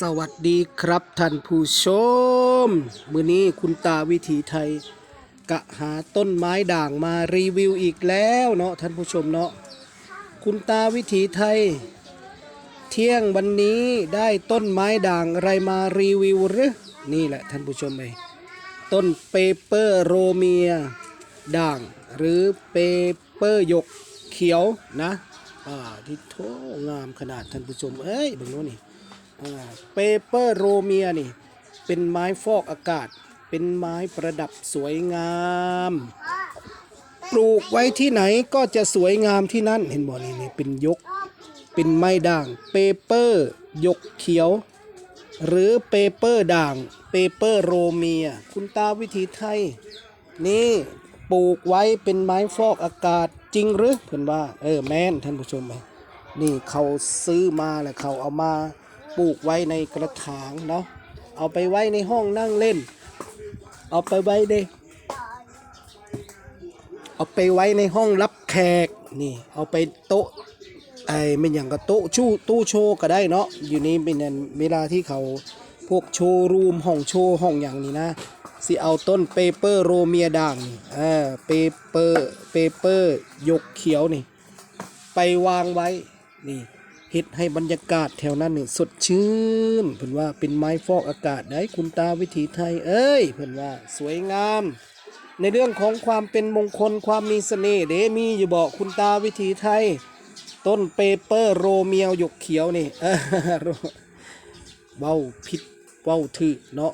สวัสดีครับท่านผู้ชม มือนี้คุณตาวิถีไทย กะหาต้นไม้ด่างมารีวิวอีกแล้วเนาะท่านผู้ชมเนาะคุณตาวิถีไทย เที่ยงวันนี้ได้ต้นไม้ด่างอะไรมารีวิวหรือนี่แหละท่านผู้ชมเองต้นเปเปอร์โรเมียด่าง หรือเปเปอร์หยกเขียวนะอ่าที่โถงามขนาดท่านผู้ชมเอ้ยบิ่งโน้นนี่ เปเปอร์โรเมียนี่ เป็นไม้ฟอกอากาศ เป็นไม้ประดับสวยงาม ปลูกไว้ที่ไหนก็จะสวยงามที่นั่น เห็นบ่นี่นี่เป็นยก เป็นไม้ด่าง เปเปอร์ยกเขียว หรือเปเปอร์ด่าง เปเปอร์โรเมีย คุณตาวิธีไทย นี่ปลูกไว้เป็นไม้ฟอกอากาศจริงหรือเพื่อนว่า เออแม่นท่านผู้ชมไหมนี่เขาซื้อมาแล้วเขาเอามา ปลูกไว้ในกระถางเนาะเอาไปไว้ในห้องนั่งเล่น เอาไปไว้ในเอาไปไว้ในห้องรับแขกนี่ เอาไปโต๊ะไอ้เป็นอย่างกับโต๊ะชู้ตู้โชว์ก็ได้เนาะอยู่นี่เป็นเวลาที่เขาพวกโชว์รูมห้องโชว์ห้องอย่างนี้นะสิเอาต้นเปเปอร์โรเมียด่างนี่เออเปเปอร์เปเปอร์หยกเขียวนี่ ไปวางไว้นี่ ฮ็ดให้บรรยากาศแถวนั้นนี่สดชื่นเพิ่นว่าเป็นไม้ฟอกอากาศได้คุณตาวิถีไทย เอ้ยเพิ่นว่าสวยงาม ในเรื่องของความเป็นมงคลความมีเสน่ห์เดมีอยู่บอกคุณตาวิถีไทย ต้นเปเปอร์โรเมียวหยกเขียวนี่เว้าผิดเว้าถือเนาะ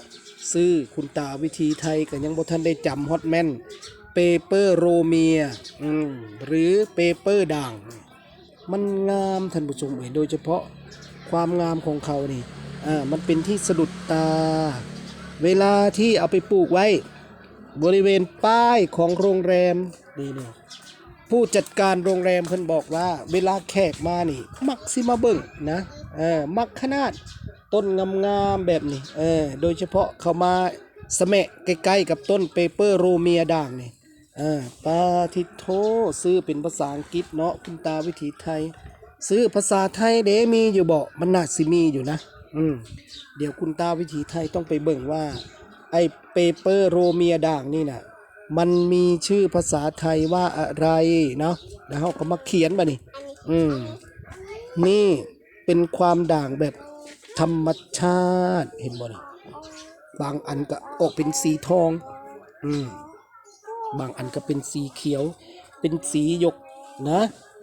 ซื้อคุณตาวิธีไทยก็ยังบ่ทันได้จำฮอตแมนเปเปอร์โรเมียอืมหรือเปเปอร์ด่าง มันงามท่านผู้ชมเอ๋ยโดยเฉพาะความงามของเขานี่อ่ามันเป็นที่สะดุดตา เวลาที่เอาไปปลูกไว้ บริเวณป้ายของโรงแรมนี่นี่ผู้จัดการโรงแรมเพิ่นบอกว่า เวลาแขกมานี่ มักสิมาเบิ่งนะเออมักขนาดต้นงามๆแบบนี้เออโดยเฉพาะเขามาสมะใกล้ๆกับต้นเปเปอร์โรเมียด่างนี่ อ่าปาทิโทซื้อเป็นภาษาอังกฤษเนาะคุณตาวิถีไทย ซื้อภาษาไทยเดมีอยู่บ่มันน่าสิมีอยู่นะ อืมเดี๋ยวคุณตาวิถีไทยต้องไปเบิ่งว่า ไอ้เปเปอร์โรเมียด่างนี่น่ะมันมีชื่อภาษาไทยว่าอะไรเนาะแล้วเขาก็มาเขียนมานี่อืมนี่เป็นความด่างแบบธรรมชาติเห็นบ่นี่บางอันก็ออกเป็นสีทอง อืม บางอันก็เป็นสีเขียว เป็นสีหยกนะ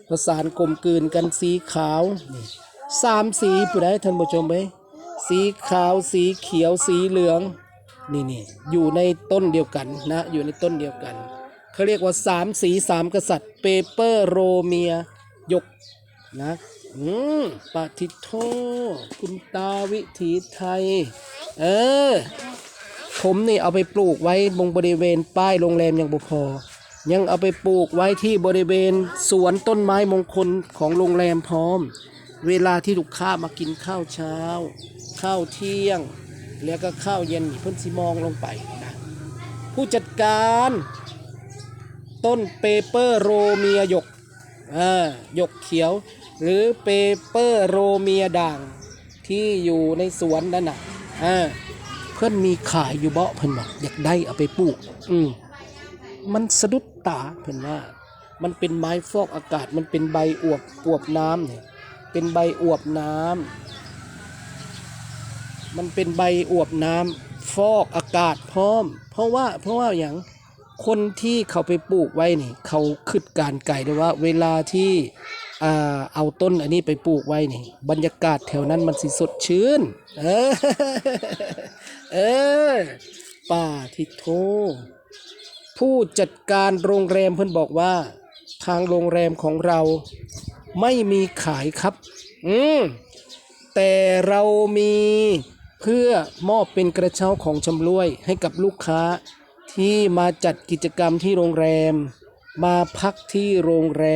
ประสานกลมกลืนกันสีขาวสามสีผู้ใดท่านผู้ชมไหมสีขาวสีเขียวสีเหลืองนี่นี่อยู่ในต้นเดียวกันนะอยู่ในต้นเดียวกันเขาเรียกว่าสามสีสามกษัตริย์เปเปอร์โรเมียหยกนะอืมปาทิโทคุณตาวิถีไทย เออ ผมนี่เอาไปปลูกไว้บงบริเวณป้ายโรงแรมยังบ่พอ ยังเอาไปปลูกไว้ที่บริเวณสวนต้นไม้มงคลของโรงแรมพร้อม เวลาที่ลูกค้ามากินข้าวเช้า ข้าวเที่ยง แล้วก็ข้าวเย็นเพิ่นสิมองลงไปนะผู้จัดการต้นเปเปอร์โรเมียหยกอ่าหยกเขียว หรือเปเปอร์โรเมียด่างที่อยู่ในสวนนั่นน่ะอ่า พื่อนมีขายอยู่เบาะเพิ่อนบอกอยากได้เอาไปปลูก อืมมันสะดุดตาเพิ่อนว่า มันเป็นไม้ฟอกอากาศ มันเป็นใบอวบอวบน้ำเนี่ย เป็นใบอวบน้ำมันเป็นใบอวบน้ำฟอกอากาศพร้อม เพราะว่าเพราะว่าอย่างคนที่เขาไปปลูกไว้นี่ เขาคิดการไก่เลยว่า เวลาที่ อ่าเอาต้นอันนี้ไปปลูกไว้นี่ บรรยากาศแถวนั้นมันสิสดชื่น เออ เออ ป่าทิโท ผู้จัดการโรงแรมเพิ่นบอกว่า ทางโรงแรมของเราไม่มีขายครับ อืม แต่เรามีเพื่อมอบเป็นกระเช้าของชำร่วยให้กับลูกค้าที่มาจัดกิจกรรมที่โรงแรม มาพักที่โรงแร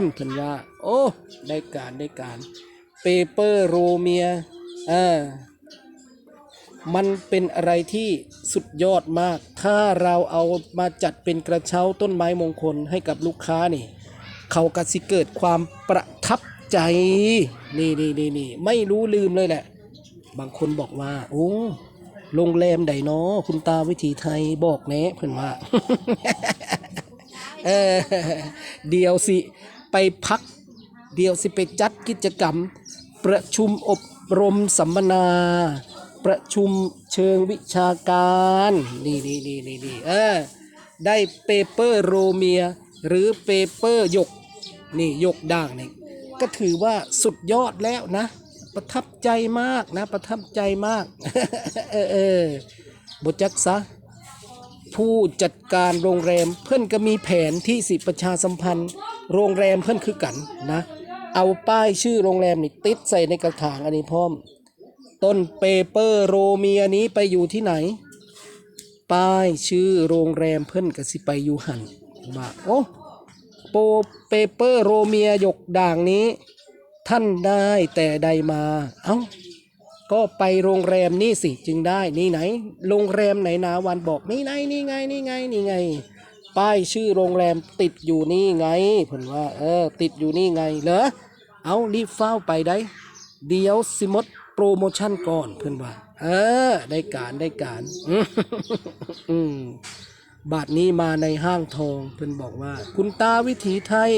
มเพิ่นว่า โอ้ ได้การได้การเปเปอร์โรเมียอ่ามันเป็นอะไรที่สุดยอดมาก ถ้าเราเอามาจัดเป็นกระเช้าต้นไม้มงคลให้กับลูกค้านี่ เขากสิเกิดความประทับใจ นี่นี่นี่นี่ไม่รู้ลืมเลยแหละ บางคนบอกว่า โอ้โรงแรมใดเนาะคุณตาวิถีไทยบอกแน่เพื่อนว่า เออเดี๋ยวสิไปพัก เดี๋ยวสิไปจัดกิจกรรม ประชุมอบรมสัมมนา ประชุมเชิงวิชาการนี่นี่นี่นี่นี่เออได้เปเปอร์โรเมีย หรือเปเปอร์ยกนี่ยกด่างนี่ก็ถือว่าสุดยอดแล้วนะ ประทับใจมากนะ ประทับใจมาก เออเออบจักซะ ผู้จัดการโรงแรมเพื่อนก็มีแผนที่สิประชาสัมพันธ์ โรงแรมเพื่อนคือกันนะ เอาป้ายชื่อโรงแรมนี่ติดใส่ในกระถางอันนี้พร้อม ต้นเปเปอร์โรเมียนี้ไปอยู่ที่ไหน ป้ายชื่อโรงแรมเพื่อนก็สิไปอยู่หันว่าโอ้โปเปเปอร์โรเมียหยกด่างนี้ ท่านได้แต่ใดมา เอ้า ก็ไปโรงแรมนี่สิจึงได้นี่ไหน โรงแรมไหนนาวันบอกนี่ไหนนี่ไงนี่ไงนี่ไง ป้ายชื่อโรงแรมติดอยู่นี่ไงเพิ่นว่า เออ ติดอยู่นี่ไงเหรอเอารีบเฝ้าไปได้ เดี๋ยวสิมดโปรโมชั่นก่อนเพิ่อนว่า เออ ได้การได้การอืมบาทนี้มาในห้างทองเพิ่อนบอกว่า คุณตาวิถีไทย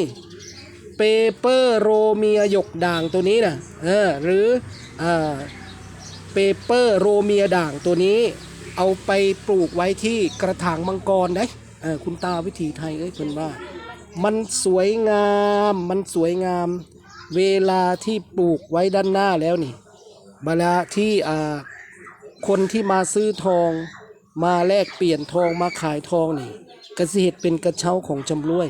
เปเปอร์โรเมียหยกด่างตัวนี้นะเออ หรืออ่า เปเปอร์โรเมียด่างตัวนี้ เอาไปปลูกไว้ที่กระถางมังกรได้เออคุณตาวิถีไทยเอ้ยเพิ่นว่า มันสวยงาม มันสวยงาม เวลาที่ปลูกไว้ด้านหน้าแล้วนี่เวลาที่อ่าคนที่มาซื้อทองมาแลกเปลี่ยนทองมาขายทองนี่กระสิเหตุเป็นกระเช้าของจำรวย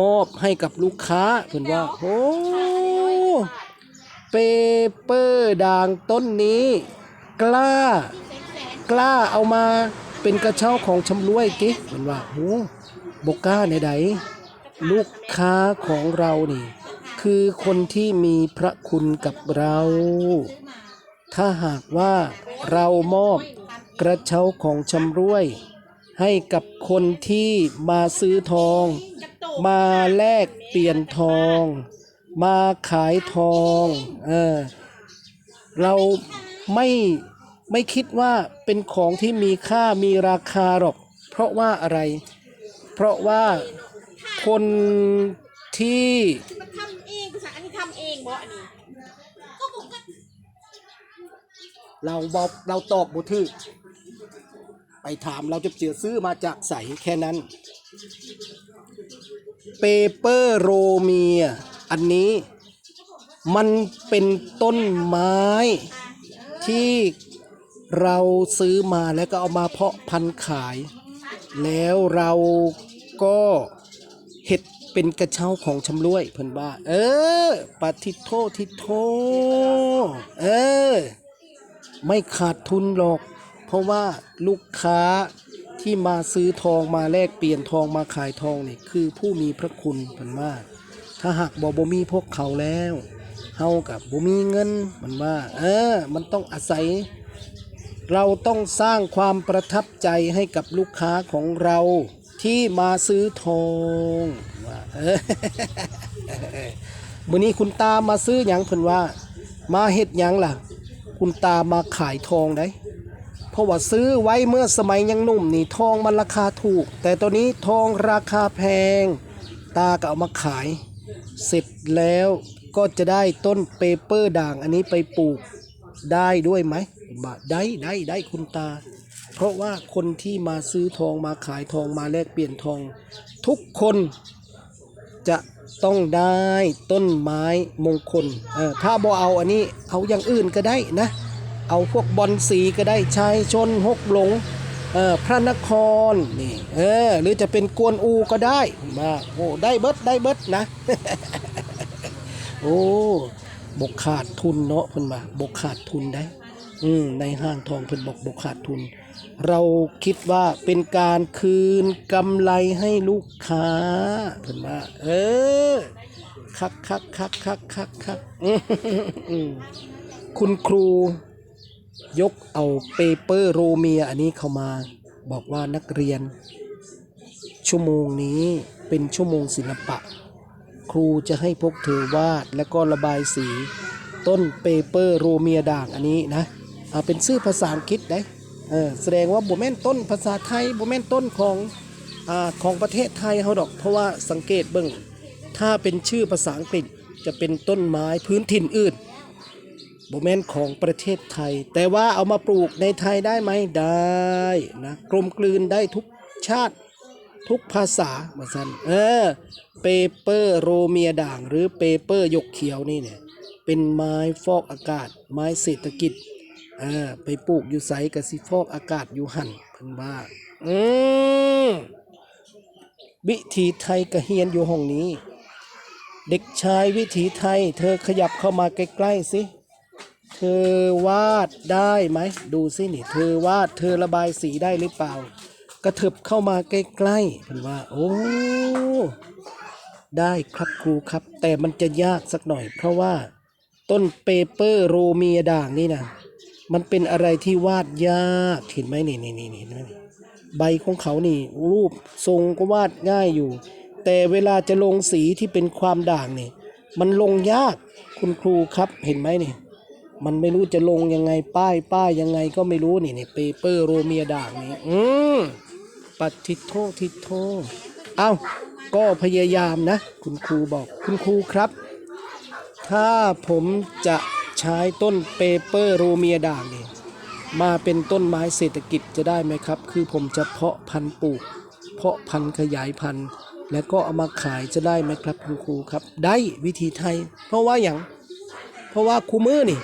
มอบให้กับลูกค้าเพื่อนว่าโอ้ เปเปอร์ด่างต้นนี้ กล้า กล้าเอามาเป็นกระเช้าของชำรวยกิเพื่อนว่าโอ้บกล้าในใดลูกค้าของเรานี่ คือคนที่มีพระคุณกับเรา ถ้าหากว่าเรามอบกระเช้าของชำรวย ให้กับคนที่มาซื้อทอง มาแลกเปลี่ยนทอง มาขายทองเออเราไม่ไม่คิดว่าเป็นของที่มีค่ามีราคาหรอก เพราะว่าอะไร เพราะว่าคนที่มันทำเองภาษาอันนี้ทำเองบ่อันนี้ก็ผมก็เราบอกเราตอบบุทือไปถามเราจะเจือซื้อมาจากใสแค่นั้น เปเปอร์โรเมีย อันนี้มันเป็นต้นไม้ที่เราซื้อมาแล้วก็เอามาเพาะพันธุ์ขาย แล้วเราก็เห็ดเป็นกระเช้าของชำร่วยเพิ่นว่า เออปาทิโททิโทเออ ไม่ขาดทุนหรอก เพราะว่าลูกค้าที่มาซื้อทองมาแลกเปลี่ยนทองมาขายทองนี่คือผู้มีพระคุณเพิ่นว่า ถ้าหากบ่บ่มีพวกเขาแล้วเฮากับบ่มีเงินมันว่า เออ มันต้องอาศัย เราต้องสร้างความประทับใจให้กับลูกค้าของเราที่มาซื้อทองว่าเออมื้อนี้คุณตามาซื้อหยังเพิ่นว่า มาเฮ็ดหยังล่ะ คุณตามาขายทองได้เพราะว่าซื้อไว้เมื่อสมัยยังหนุ่มนี่ทองมันราคาถูก แต่ตอนนี้ทองราคาแพง ตาก็เอามาขาย เสร็จแล้วก็จะได้ต้นเปเปอร์ด่างอันนี้ไปปลูกได้ด้วยไหมบาได้ได้ได้คุณตา เพราะว่าคนที่มาซื้อทองมาขายทองมาแลกเปลี่ยนทอง ทุกคนจะต้องได้ต้นไม้มงคลเออถ้าบ่เอาอันนี้เอาอย่างอื่นก็ได้นะ เอาพวกบอลสีก็ได้ชายชนหกหลง ออพระนครนี่เออหรือจะเป็นกวนอูก็ได้มาโอ้ได้เบิดได้เบิดนะ โอ้บกขาดทุนเนาะเพิ่นมาบกขาดทุนได้อืมในห้างทองเพิ่นบอกบกขาดทุน เราคิดว่าเป็นการคืนกำไรให้ลูกค้าเพิ่นว่าเออคักคักคักคักคักคักคุณครู ยกเอาเปเปอร์โรเมียอันนี้เข้ามาบอกว่านักเรียน ชั่วโมงนี้เป็นชั่วโมงศิลปะ ครูจะให้พวกเธอวาดและก็ระบายสีต้นเปเปอร์โรเมียด่างอันนี้นะเอาเป็นชื่อภาษาอังกฤษได้เออแสดงว่าโบแม่นต้นภาษาไทยโบแม่นต้นของอ่าของประเทศไทยเขาดอก เพราะว่าสังเกตเบิ่งถ้าเป็นชื่อภาษาอังกฤษจะเป็นต้นไม้พื้นถิ่นอื่น โบแม่นของประเทศไทย แต่ว่าเอามาปลูกในไทยได้ไหมได้นะกลมกลืนได้ทุกชาติทุกภาษามาสันเออเปเปอร์โรเมียด่าง หรือเปเปอร์หยกเขียวนี่เนี่ยเป็นไม้ฟอกอากาศ ไม้เศรษฐกิจอ่าไปปลูกอยู่ไสกับสิฟอกอากาศอยู่หันเพิ่นว่าอืมวิถีไทยกระเฮียนอยู่ห้องนี้ เด็กชายวิถีไทย เธอขยับเข้ามาใกล้ๆสิ เธอวาดได้ไหม ดูสินี่ เธอวาดเธอระบายสีได้หรือเปล่า กระเถิบเข้ามาใกล้ๆเพิ่นว่า โอ้ได้ครับครูครับ แต่มันจะยากสักหน่อย เพราะว่าต้นเปเปอร์โรเมียด่างนี่นะมันเป็นอะไรที่วาดยากเห็นไหมนี่นี่นี่นี่นี่ใบของเขานี่ รูปทรงก็วาดง่ายอยู่ แต่เวลาจะลงสีที่เป็นความด่างนี่ มันลงยากคุณครูครับเห็นไหมนี่ มันไม่รู้จะลงยังไงป้ายป้ายยังไงก็ไม่รู้นี่นี่เปเปอร์โรเมียด่างนี่อืมปัดทิโททิโทเอ้าก็พยายามนะ คุณครูบอกคุณครูครับ ถ้าผมจะใช้ต้นเปเปอร์โรเมียด่างนี่มาเป็นต้นไม้เศรษฐกิจจะได้ไหมครับ คือผมจะเพาะพันธุ์ปลูก เพาะพันธุ์ขยายพันธุ์ แล้วก็เอามาขายจะได้ไหมครับคุณครูครับ ได้วิธีไทย เพราะว่าอย่างเพราะว่าครูมือนี่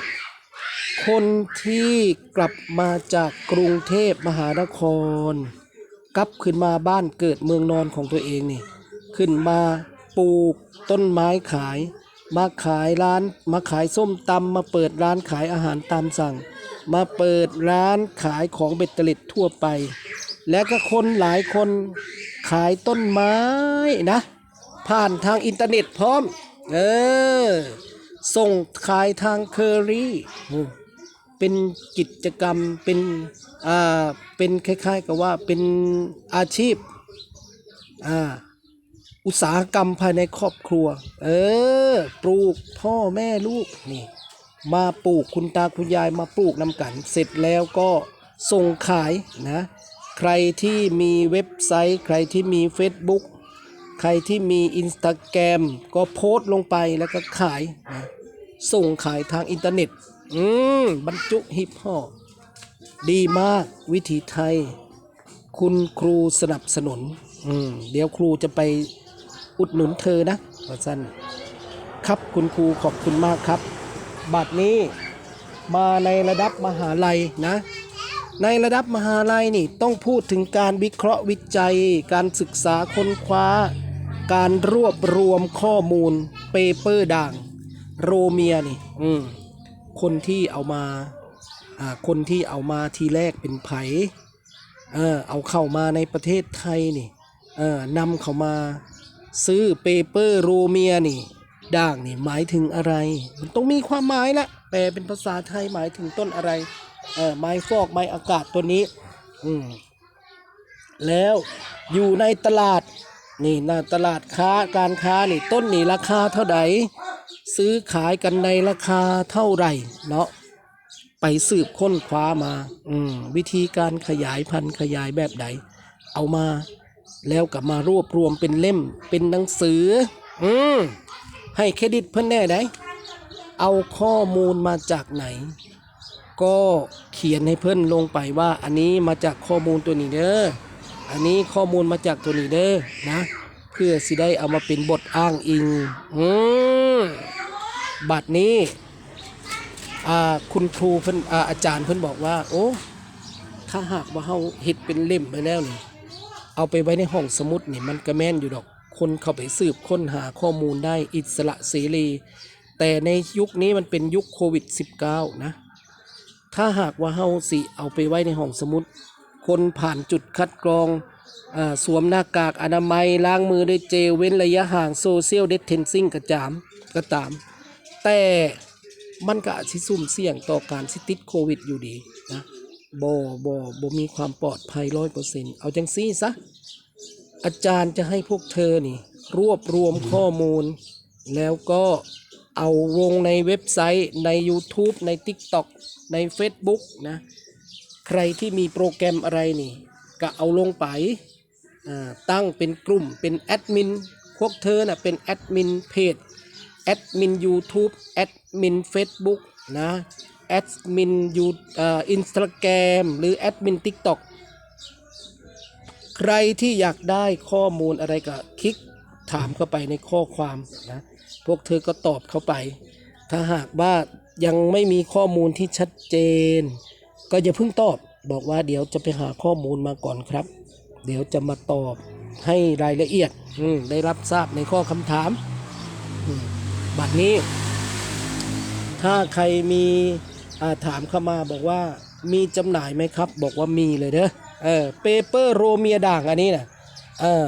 คนที่กลับมาจากกรุงเทพมหานคร กลับขึ้นมาบ้านเกิดเมืองนอนของตัวเองนี่ ขึ้นมาปลูกต้นไม้ขาย มาขายร้าน มาขายส้มตำมาเปิดร้านขายอาหารตามสั่ง มาเปิดร้านขายของเบ็ดเตล็ดทั่วไป และก็คนหลายคนขายต้นไม้นะ ผ่านทางอินเทอร์เน็ตพร้อม เออ ส่งขายทางเคอรี่ เป็นกิจกรรมเป็นอ่าเป็นคล้ายๆกับว่าเป็นอาชีพอ่าอุตสาหกรรมภายในครอบครัว เออ ปลูกพ่อแม่ลูกนี่มาปลูกคุณตาคุณยายมาปลูกนำกัน เสร็จแล้วก็ส่งขายนะ ใครที่มีเว็บไซต์ ใครที่มี Facebook ใครที่มีอินสตาแกรมก็โพสต์ลงไปแล้วก็ขายนะส่งขายทางอินเทอร์เน็ต อืมบรรจุฮิปฮอปดีมากวิถีไทย คุณครูสนับสนุน อืมเดี๋ยวครูจะไปอุดหนุนเธอนะว่าสั้นครับคุณครูขอบคุณมากครับ บัดนี้มาในระดับมหาลัยนะ ในระดับมหาลัยนี่ต้องพูดถึงการวิเคราะห์วิจัย การศึกษาค้นคว้า การรวบรวมข้อมูล เปเปอร์ด่าง โรเมียนี่ อืม คนที่เอามาอ่าคนที่เอามาทีแรกเป็นไผเออเอาเข้ามาในประเทศไทยนี่เออนำเข้ามาซื้อเปเปอร์โรเมียนี่ด่างนี่หมายถึงอะไร มันต้องมีความหมายละแปลเป็นภาษาไทยหมายถึงต้นอะไรเออไม้ฟอกไม้อากาศตัวนี้อืมแล้วอยู่ในตลาดนี่นะตลาดค้าการค้านี่ต้นนี่ราคาเท่าไหร่ ซื้อขายกันในราคาเท่าไหร่เนาะไปสืบค้นคว้ามาอืมวิธีการขยายพันธุ์ขยายแบบใด เอามาแล้วกลับมารวบรวมเป็นเล่มเป็นหนังสือ อืมให้เครดิตเพื่อนแน่ได้เอาข้อมูลมาจากไหน ก็เขียนให้เพื่อนลงไปว่า อันนี้มาจากข้อมูลตัวนี้เด้ออันนี้ข้อมูลมาจากตัวนี้เด้อนะ เพื่อสิได้เอามาเป็นบทอ้างอิง อืม บัดนี้คุณครูเพิ่นอาอาจารย์เพิ่นบอกว่า โอ้ถ้าหากว่าเฮาเฮ็ดเป็นเล่มไปแล้วนี่เอาไปไว้ในห้องสมุดนี่มันก็แม่นอยู่ดอกคนเข้าไปสืบค้นหาข้อมูลได้อิสระเสรี แต่ในยุคนี้มันเป็นยุคโควิด -19 นะ ถ้าหากว่าเฮาสิเอาไปไว้ในห้องสมุด คนผ่านจุดคัดกรองอสวมหน้ากากอนามัยล้างมือด้วยเจลเว้นระยะห่างโซเชียลเด t เทนซิ่งกระจามก็ตาม แต่มันก็สิสุ่มเสี่ยงต่อการสิติดโควิดอยู่ดีนะบ่บ่บ่มีความปลอดภัยร้อยเปอร์เซ็นต์เอาจังซี่ซะ อาจารย์จะให้พวกเธอนี่ รวบรวมข้อมูล แล้วก็เอาวงในเว็บไซต์ใน YouTube ใน TikTok ใน Facebook นะ ใครที่มีโปรแกรมอะไรนี่ ก็เอาลงไป ตั้งเป็นกลุ่มเป็นแอดมิน พวกเธอน่ะเป็นแอดมินเพจ แอดมิน YouTube แอดมิน Facebook นะแอดมินยูอินสตาแกรมหรือแอดมิน TikTok ใครที่อยากได้ข้อมูลอะไรก็คลิกถามเข้าไปในข้อความนะพวกเธอก็ตอบเข้าไป ถ้าหากว่ายังไม่มีข้อมูลที่ชัดเจน ก็อย่าเพิ่งตอบบอกว่าเดี๋ยวจะไปหาข้อมูลมาก่อนครับ เดี๋ยวจะมาตอบให้รายละเอียดได้รับทราบในข้อคำถามม บัดนี้ ถ้าใครมีาถามเข้ามาบอกว่ามีจำหน่ายไหมครับ บอกว่ามีเลยเด้อเออเปเปอร์โรเมียด่างอันนี้นะเออ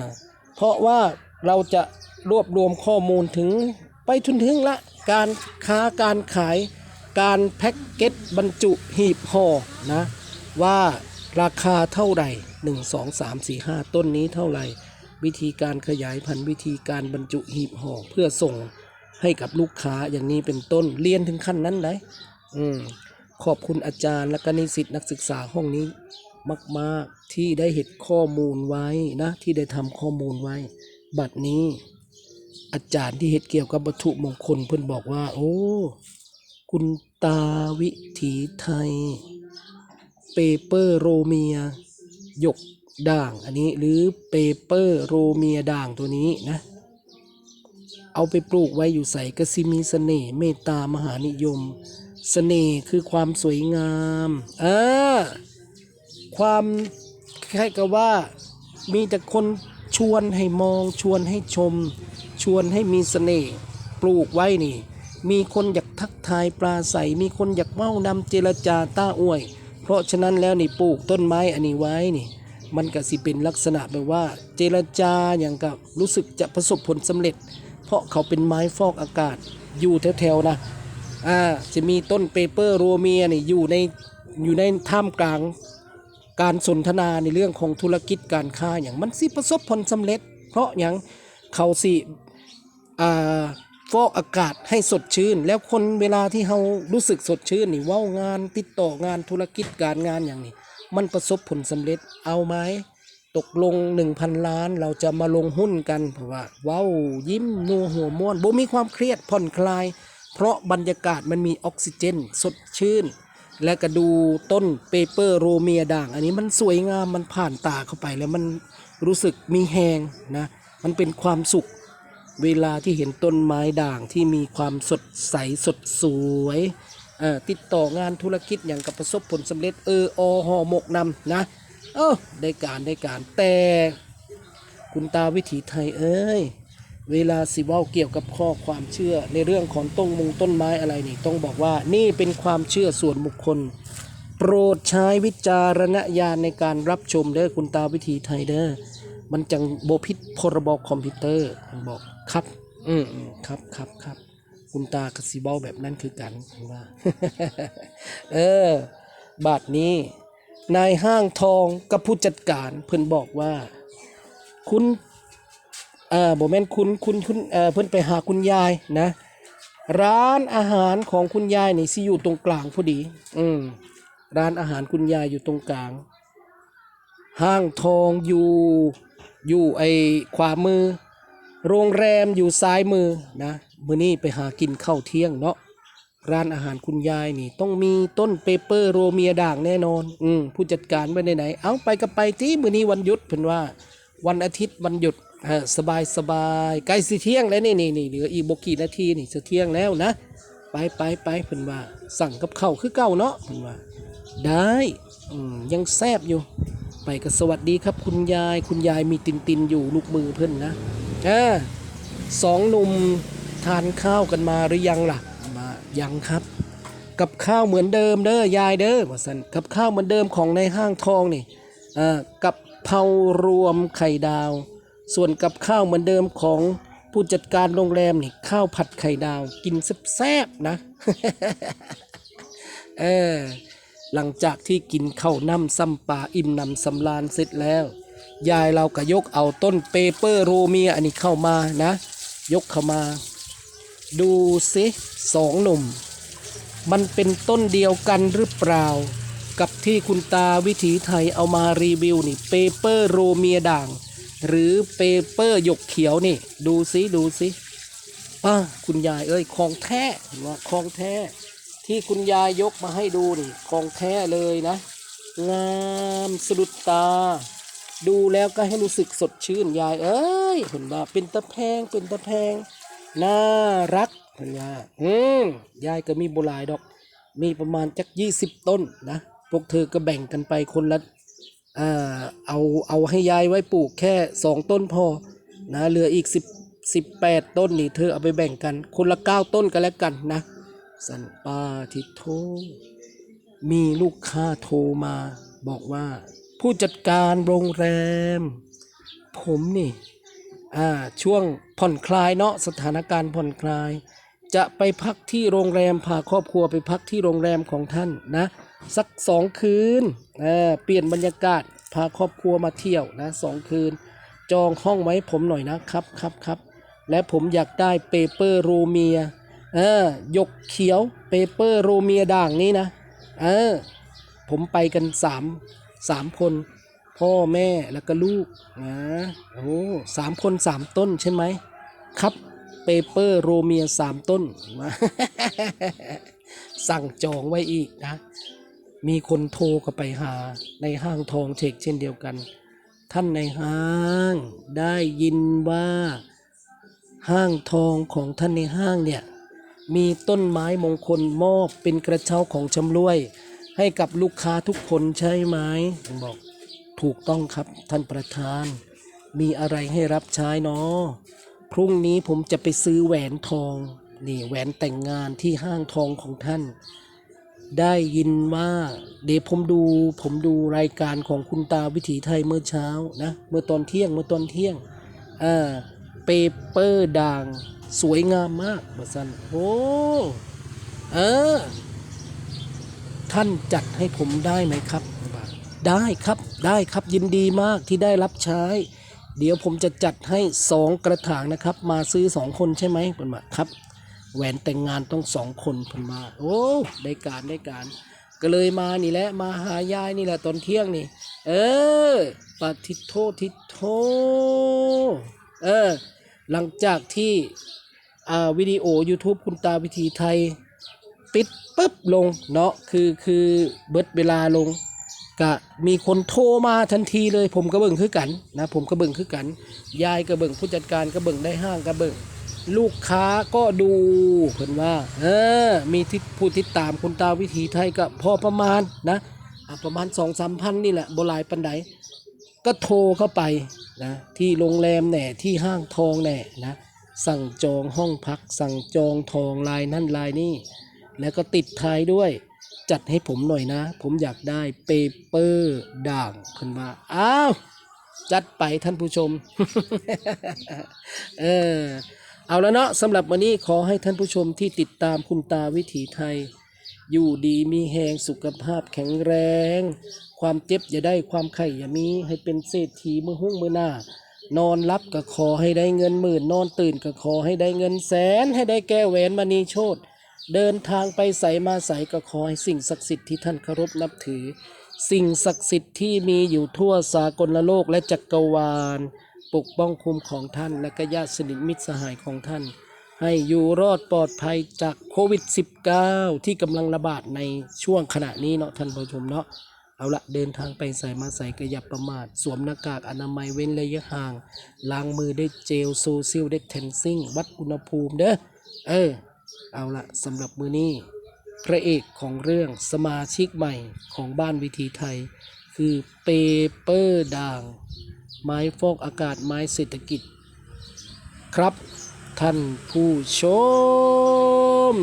เพราะว่าเราจะรวบรวมข้อมูลถึงไปทุนถึงละการค้าการขายการแพ็กเกจบรรจุหีบห่อนะว่าราคาเท่าไหร่ 1 2 3 4 5 ต้นนี้เท่าไหร่ วิธีการขยายพันธุ์วิธีการบรรจุหีบห่อเพื่อส่ง ให้กับลูกค้าอย่างนี้เป็นต้นเรียนถึงขั้นนั้นเลยอืมขอบคุณอาจารย์และก็นิสิตนักศึกษาห้องนี้มาก ๆ ที่ได้เห็นข้อมูลไว้นะ ที่ได้ทำข้อมูลไว้ บัดนี้ อาจารย์ที่เห็ดเกี่ยวกับวัตถุมงคลเพิ่นบอกว่า โอ้ คุณตาวิถีไทย เปเปอร์โรเมียหยกด่างอันนี้ หรือเปเปอร์โรเมียด่างตัวนี้นะ เอาไปปลูกไว้อยู่ใส่ก็สิมีเสน่ห์เมตตามหานิยมเสน่ห์คือความสวยงามอ่าความคล้ายกับว่ามีแต่คนชวนให้มองชวนให้ชม ชวนให้มีเสน่ห์ปลูกไว้นี่ มีคนอยากทักทายปลาใสมีคนอยากเม้านำเจรจาต้าอวย เพราะฉะนั้นแล้วนี่ปลูกต้นไม้อันนี้ไว้นี่ มันก็สิเป็นลักษณะแบบว่า เจรจาอย่างกับรู้สึกจะประสบผลสำเร็จ เพราะเขาเป็นไม้ฟอกอากาศอยู่แถวๆนะอ่าจะมีต้นเปเปอร์โรเมียนี่อยู่ในอยู่ในท่ามกลางการสนทนาในเรื่องของธุรกิจการค้าอย่างมันสิประสบผลสำเร็จ เพราะอย่างเขาสิอ่าฟอกอากาศให้สดชื่น แล้วคนเวลาที่เขารู้สึกสดชื่นนี่เว้างานติดต่องานธุรกิจการงานอย่างนี้ มันประสบผลสำเร็จเอาไหม ตกลง 1,000 ล้านเราจะมาลงหุ้นกันเพราะว่าว้าวยิ้มนัวหัวม้วนบ่มีความเครียดผ่อนคลาย เพราะบรรยากาศมันมีออกซิเจน สดชื่น และก็ดูต้นเปเปอร์โรเมียด่าง อันนี้มันสวยงามมันผ่านตาเข้าไปแล้วมันรู้สึกมีแหงนะ มันเป็นความสุข เวลาที่เห็นต้นไม้ด่างที่มีความสดใสสดสวยติดต่องานธุรกิจอย่างกับประสบผลสำเร็จเอออหอหมกนำนะ เออได้การได้การแต่คุณตาวิถีไทยเอ้ยเวลาสิเว้าเกี่ยวกับข้อความเชื่อในเรื่องของต้นมงต้นไม้อะไรนี่ต้องบอกว่านี่เป็นความเชื่อส่วนบุคคล โปรดใช้วิจารณญาณในการรับชมเด้อคุณตาวิถีไทยเด้อมันจังโบพิษพรบคอมพิวเตอร์มันบอกครับ อืมอืมครับครับครับคุณตากสิเว้าแบบนั้นคือกันว่า เออบาทนี้ นายห้างทองกับผู้จัดการเพิ่นบอกว่า คุณเอ่อบ่แม่นคุณคุณคุณเอ่อเพิ่นไปหาคุณยายนะ ร้านอาหารของคุณยายนี่สิอยู่ตรงกลางพอดี อืมร้านอาหารคุณยายอยู่ตรงกลาง ห้างทองอยู่อยู่ไอ้ขวามือ โรงแรมอยู่ซ้ายมือนะมื้อนี้ไปหากินข้าวเที่ยงเนาะ ร้านอาหารคุณยายนี่ ต้องมีต้นเปเปอร์โรเมียด่างแน่นอน อืมผู้จัดการไปไหนเอาไปก็ไปที่มื้อนี้วันหยุดเพิ่นว่า วันอาทิตย์วันหยุดสบายสบายใกล้สิเที่ยงแล้วนี่นี่นี่เหลืออีกบกี่นาทีนี่จะเที่ยงแล้วนะ ไปไปไปเพิ่นว่า สั่งกับข้าวคือเก่าเนาะเพิ่นว่า ได้อืมยังแซบอยู่ ไปก็สวัสดีครับคุณยายคุณยายมีตินตินอยู่ลูกมือเพิ่นนะอ่าสองหนุ่มทานข้าวกันมาหรือยังล่ะ ยังครับ กับข้าวเหมือนเดิมเด้อยายเด้อว่าสันกับข้าวเหมือนเดิมของในห้างทองนี่อ่ากับเพรารวมไข่ดาว ส่วนกับข้าวเหมือนเดิมของผู้จัดการโรงแรมนี่ข้าวผัดไข่ดาวกินแซ่บๆนะเออหลังจากที่กินข้าวน้ำซ้ำปลาอิ่มน้ำสำราญเสร็จแล้ว ยายเราก็ยกเอาต้นเปเปอร์โรเมียอันนี้เข้ามานะ ยกเข้ามา ดูสิสองหนุ่ม มันเป็นต้นเดียวกันหรือเปล่า กับที่คุณตาวิถีไทยเอามารีวิวนี่เปเปอร์โรเมียด่าง หรือเปเปอร์หยกเขียวนี่ ดูสิดูสิป้าคุณยายเอ้ยของแท้เห็นว่าของแท้ ที่คุณยายยกมาให้ดูนี่ของแท้เลยนะงามสะดุดตา ดูแล้วก็ให้รู้สึกสดชื่นยายเอ้ยเห็นว่าเป็นตะแพงเป็นตะแพง น่ารักเห็นว่าอืมยายก็มีโบหลายดอก มีประมาณจักยี่สิบต้นนะพวกเธอก็แบ่งกันไปคนละอ่าเอาเอาให้ยายไว้ปลูกแค่สองต้นพอนะเหลืออีกสิบสิบแปดต้นนี่เธอเอาไปแบ่งกัน คนละเก้าต้นก็แล้วกันนะสันปาทิโทมีลูกค้าโทรมา บอกว่า ผู้จัดการโรงแรม ผมนี่ ช่วงผ่อนคลายเนาะสถานการณ์ผ่อนคลาย จะไปพักที่โรงแรมพาครอบครัวไปพักที่โรงแรมของท่านนะ สักสองคืนเเปลี่ยนบรรยากาศพาครอบครัวมาเที่ยวนะสองคืน จองห้องไว้ผมหน่อยนะครับครับครับและผมอยากได้เปเปอร์โรเมียเออยกเขียวเปเปอร์โรเมียด่างนี้นะเออผมไปกันสามสามคน พ่อแม่แล้วก็ลูกนะโอ้สามคนสามต้นใช่ไหมครับเปเปอร์โรเมียสามต้น สั่งจองไว้อีกนะ มีคนโทรเข้าไปหาในห้างทองเช็คเช่นเดียวกัน ท่านในห้างได้ยินว่าห้างทองของท่านในห้างเนี่ย มีต้นไม้มงคลมอบเป็นกระเช้าของชำรวย ให้กับลูกค้าทุกคนใช่ไหมผมบอก ถูกต้องครับท่านประธาน มีอะไรให้รับใช้เนาะพรุ่งนี้ผมจะไปซื้อแหวนทอง นี่แหวนแต่งงานที่ห้างทองของท่าน ได้ยินว่าเดี๋ยวผมดูผมดูรายการของคุณตาวิถีไทยเมื่อเช้านะเมื่อตอนเที่ยงเมื่อตอนเที่ยงอ่าเปเปอร์ด่างสวยงามมากบสันโอ้เออ ท่านจัดให้ผมได้ไหมครับ ได้ครับได้ครับยินดีมากที่ได้รับใช้ เดี๋ยวผมจะจัดให้สองกระถางนะครับ มาซื้อสองคนใช่ไหมเพิ่นมาครับ แหวนแต่งงานต้องสองคนเพิ่นมา โอ้ได้การได้การ ก็เลยมานี่แหละมาหายายนี่แหละตอนเที่ยงนี่ เออปาทิโททิโทเออหลังจากที่อ่าวิดีโอ YouTube คุณตาวิธีไทย ปิดปุ๊บลงเนาะคือคือเบิดเวลาลง ก็มีคนโทรมาทันทีเลยผมก็เบิ่งคือกันนะผมก็เบิ่งคือกัน ยายก็เบิ่งผู้จัดการก็เบิ่งได้ห้างก็เบิ่งลูกค้าก็ดูเพิ่นว่า เออ มีที่ผู้ติดตามคุณตาวิถีไทยก็พอประมาณนะประมาณสองสามพันนี่แหละโบหลายปันไดก็โทรเข้าไปนะที่โรงแรมแหน่ที่ห้างทองแหน่นะสั่งจองห้องพัก สั่งจองทองลายนั่นลายนี่แล้วก็ติดท้ายด้วย จัดให้ผมหน่อยนะ ผมอยากได้เปเปอร์ด่างเพิ่นว่าอ้าวจัดไปท่านผู้ชม เออ เอาแล้วเนาะสำหรับวันนี้ขอให้ท่านผู้ชมที่ติดตามคุณตาวิถีไทย อยู่ดีมีแหงสุขภาพแข็งแรง ความเจ็บอย่าได้ความไข่อย่ามี ให้เป็นเศรษฐีมือหุ้งมือหน้า นอนรับก็ขอให้ได้เงินหมื่น นอนตื่นก็ขอให้ได้เงินแสน ให้ได้แก้วแหวนมณีโชต เดินทางไปใสมาใสก็ขอให้สิ่งศักดิ์สิทธิ์ที่ท่านเคารพนับถือ สิ่งศักดิ์สิทธิ์ที่มีอยู่ทั่วสากลโลกและจักรวาล ปกป้องคุมของท่านและก็ญาติสนิทมิตรสหายของท่าน ให้อยู่รอดปลอดภัยจากโควิด -19 ที่กำลังระบาดในช่วงขณะนี้เนาะท่านผู้ชมเนาะเอาละเดินทางไปใส่มาใส่กระยับประมาท สวมหน้ากากอนามัยเว้นระยะห่าง ล้างมือด้วยเจลโซเชียลเด t เทนซิ่ง วัดอุณหภูมิเด้อเออ เอาละสำหรับมือนี้ พระเอกของเรื่องสมาชิกใหม่ของบ้านวิธีไทย คือเปเปอร์ด่าง ไม้ฟอกอากาศไม้เศรษฐกิจ ครับท่านผู้ชม